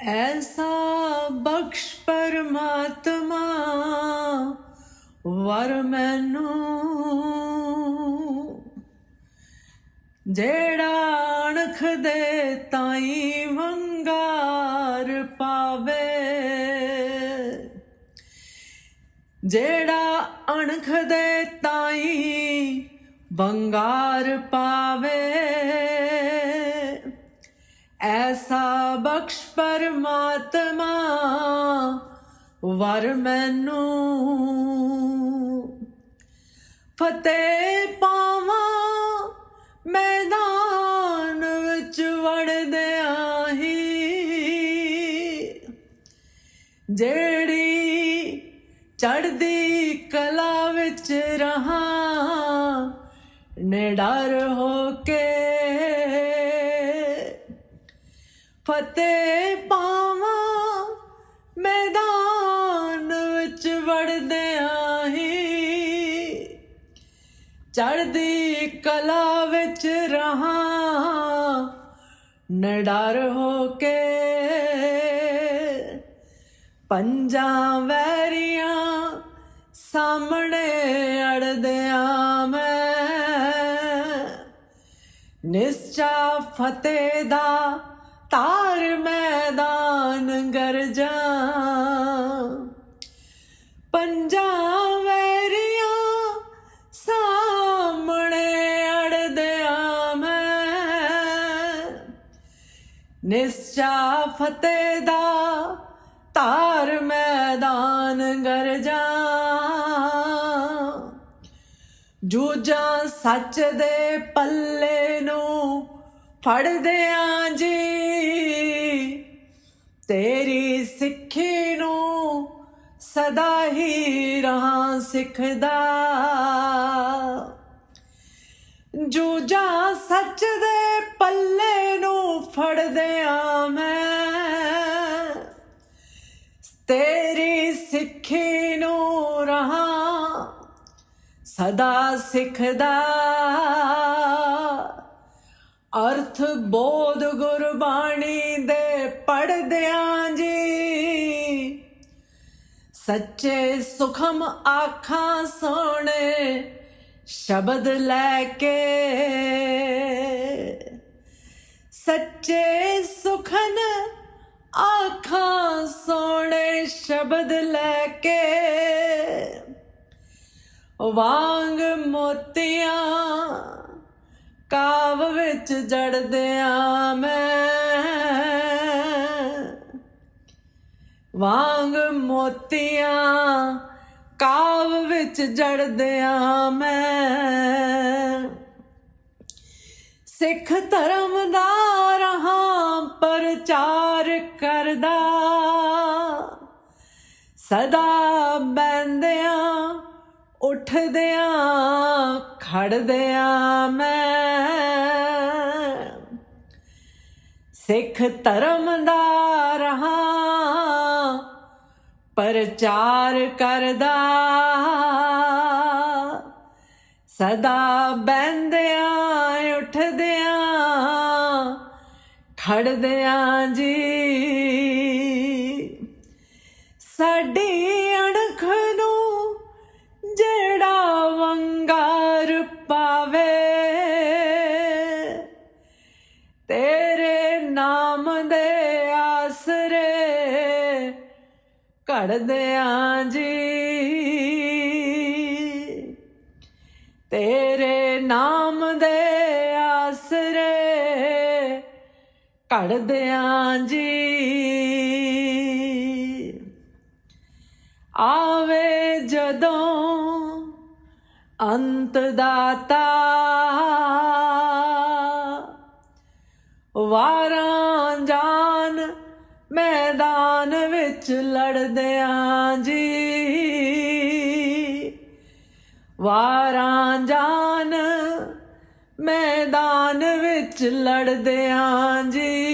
ਐਸਾ ਬਖਸ਼ ਪਰਮਾਤਮਾ ਵਰ ਮੈਨੂੰ ਜਿਹੜਾ ਅਣਖ ਦੇ ਤਾਈ ਵੰਗਾਰ ਪਾਵੇ ਜਿਹੜਾ ਅਣਖ ਦੇ ਤਾਈ ਵੰਗਾਰ ਪਾਵੇ ਐਸਾ ਬਖਸ਼ ਪਰਮਾਤਮਾ ਵਰ ਮੈਨੂੰ ਫਤਿਹ ਪਾਵਾਂ ਮੈਦਾਨ ਵਿੱਚ ਵੜਦਿਆਂ ਹੀ ਜਿਹੜੀ ਚੜਦੀ ਕਲਾ ਵਿੱਚ ਰਹਾ ਨਿਡਰ ਹੋ ਕੇ ਫਤਿਹ ਪਾਵਾਂ, ਮੈਦਾਨ ਵਿੱਚ ਵੜਦਿਆਂ ਹੀ। ਚੜਦੀ ਕਲਾ ਵਿੱਚ ਰਹਾ, ਨਿਡਰ ਹੋ ਕੇ। ਪੰਜਾਂ ਵੈਰੀਆਂ ਸਾਹਮਣੇ ਅੜਦਿਆਂ ਮੈਂ। ਨਿਸ਼ਚਾ ਫਤਿਹ ਦਾ ਤਾਰ ਮੈਦਾਨ ਗਰਜਾਂ ਪੰਜਾਂ ਵੈਰੀਆਂ ਸਾਹਮਣੇ ਅੜਦਿਆਂ ਮੈਂ। ਨਿਸ਼ਚਾ ਫਤਿਹ ਦਾ ਤਾਰ ਮੈਦਾਨ ਗਰਜਾਂ ਜੂਜਾਂ ਸੱਚ ਦੇ ਪੱਲੇ ਫੜਦੇ ਫੜਦਿਆਂ ਜੀ, ਤੇਰੀ ਸਿੱਖੀ ਨੂੰ ਸਦਾ ਹੀ ਰਹਾਂ ਸਿੱਖਦਾ। ਜੂਜਾਂ ਸੱਚ ਦੇ ਪੱਲੇ ਨੂੰ ਫੜਦਿਆਂ ਮੈਂ, ਤੇਰੀ ਸਿੱਖੀ ਨੂੰ ਰਹਾ ਸਦਾ ਸਿੱਖਦਾ। ਅਰਥ ਬੋਧ ਗੁਰਬਾਣੀ ਦੇ ਪੜਦਿਆਂ ਜੀ। ਸੱਚੇ ਸੁਖਮ ਆਖਾਂ ਸੋਣੇ ਸ਼ਬਦ ਲੈ ਕੇ। ਸੱਚੇ ਸੁਖਨ ਆਖਾਂ ਸੋਣੇ ਸ਼ਬਦ ਲੈ ਕੇ। ਵਾਂਗ ਮੋਤੀਆਂ ਕਾਵ ਵਿੱਚ ਜੜਦਿਆਂ ਮੈਂ। ਵਾਂਗ ਮੋਤੀਆਂ ਕਾਵ ਵਿੱਚ ਜੜਦਿਆਂ ਮੈਂ। ਸਿੱਖ ਧਰਮ ਦਾ ਰਹਾ ਪ੍ਰਚਾਰ ਕਰਦਾ। ਸਦਾ ਬੈੰਦਿਆਂ ਉੱਠਦਿਆਂ, ਖੜਦਿਆਂ ਮੈਂ ਸਿੱਖ ਧਰਮ ਦਾ ਰਹਾ, ਪ੍ਰਚਾਰ ਕਰਦਾ। ਸਦਾ ਬੈੰਦਿਆਂ ਉੱਠਦਿਆਂ, ਖੜਦਿਆਂ ਜੀ, ਸਾਡੀ ਵੰਗਾਰ ਪਾਵੇ ਤੇਰੇ ਨਾਮ ਦੇ ਆਸਰੇ ਘੜਦਿਆਂ ਜੀ। ਤੇਰੇ ਨਾਮ ਦੇ ਆਸਰੇ ਘੜਦਿਆਂ ਜੀ। ਆਵੇ ਜਦੋਂ ਅੰਤ ਦਾਤਾ ਵਾਰਾਂ ਜਾਨ ਮੈਦਾਨ ਵਿੱਚ ਲੜਦਿਆਂ ਜੀ। ਵਾਰਾਂ ਜਾਨ ਮੈਦਾਨ ਵਿੱਚ ਲੜਦਿਆਂ ਜੀ।